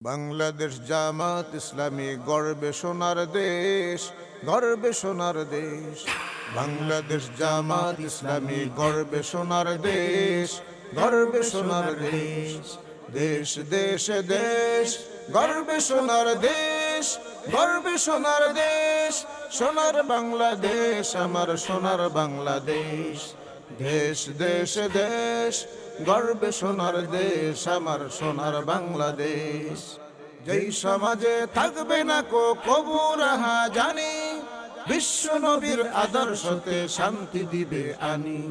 বাংলাদেশ জামাত ইসলামী, গর্বে সোনার দেশ, গর্বে সোনার দেশ। বাংলাদেশ জামাত ইসলামী, গর্বে সোনার দেশ, গর্বে সোনার দেশ। দেশ দেশ দেশ, গর্বে সোনার দেশ, গর্বে সোনার দেশ। সোনার বাংলাদেশ, আমার সোনার বাংলাদেশ। দেশ দেশ দেশ, গর্বে সোনার দেশ, আমার সোনার বাংলাদেশ। যেই সমাজে থাকবে না কো, কবু রাহা জানি, বিশ্ব নবীর আদর্শতে শান্তি দিবে আনি।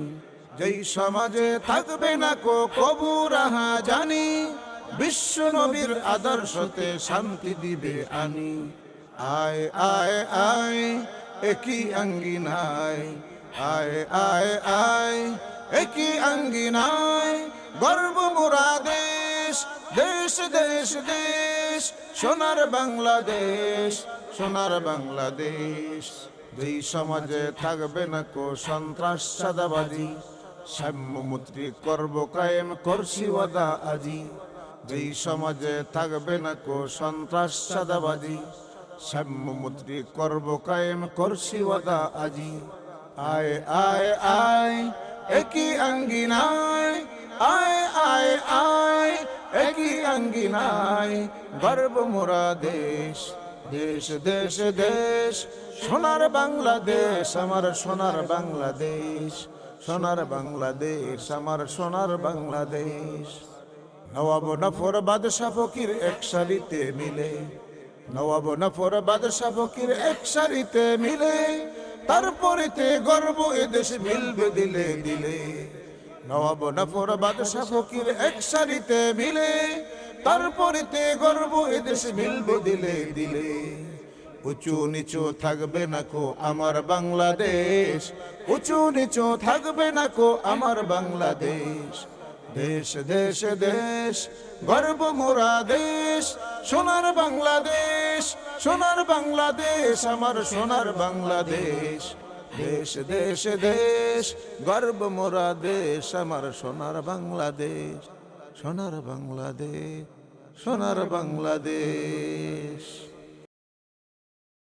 যেই সমাজে থাকবে না কো, কবু রাহা জানি, বিশ্ব নবীর আদর্শতে শান্তি দিবে আনি। আয় আয় আয়, একই আঙ্গিনায় আয় আয় আয়, একই আঙ্গিনায় গর্ব মোরা দেশ দেশ দেশ দেশ, সোনার বাংলাদেশ সোনার বাংলাদেশ। যেই সমাজে থাকবে না কো সন্ত্রাস, সাদাবাজি করব কায়েম করছি ওয়াদা আজি। যেই সমাজে থাকবে না কো সন্ত্রাস, সাদাবাজি করব কায়েম করছি ওয়াদা আজি। আয় আয় আয়, একই আঙ্গিনায়। আয় আয় আয়, একই আঙ্গিনায়। গর্ব মোরা দেশ দেশ দেশ দেশ। সোনার বাংলাদেশ, আমার সোনার বাংলাদেশ। সোনার বাংলাদেশ, আমার সোনার বাংলাদেশ। নবাব নফর বাদশাহ ফকির এক সারিতে মিলে। নবাব নফর বাদশাহ ফকির এক সারিতে মিলে। তারপরেতে গর্ব এদেশ মিলবে দিলে দিলে। নবাব নফর বাদশাহ ফকির এক সারিতে মিলে, তারপরেতে গর্ব এদেশ মিলবে দিলে দিলে। উঁচু নিচু থাকবে না কো আমার বাংলাদেশ, উঁচু নিচু থাকবে না কো আমার বাংলাদেশ। দেশ দেশ দেশ, গর্ব মোরা দেশ, সোনার বাংলাদেশ সোনার বাংলাদেশ, আমার সোনার বাংলাদেশ। দেশ দেশ দেশ, গর্ব মোরা দেশ, আমার সোনার বাংলাদেশ। সোনার বাংলাদেশ সোনার বাংলাদেশ।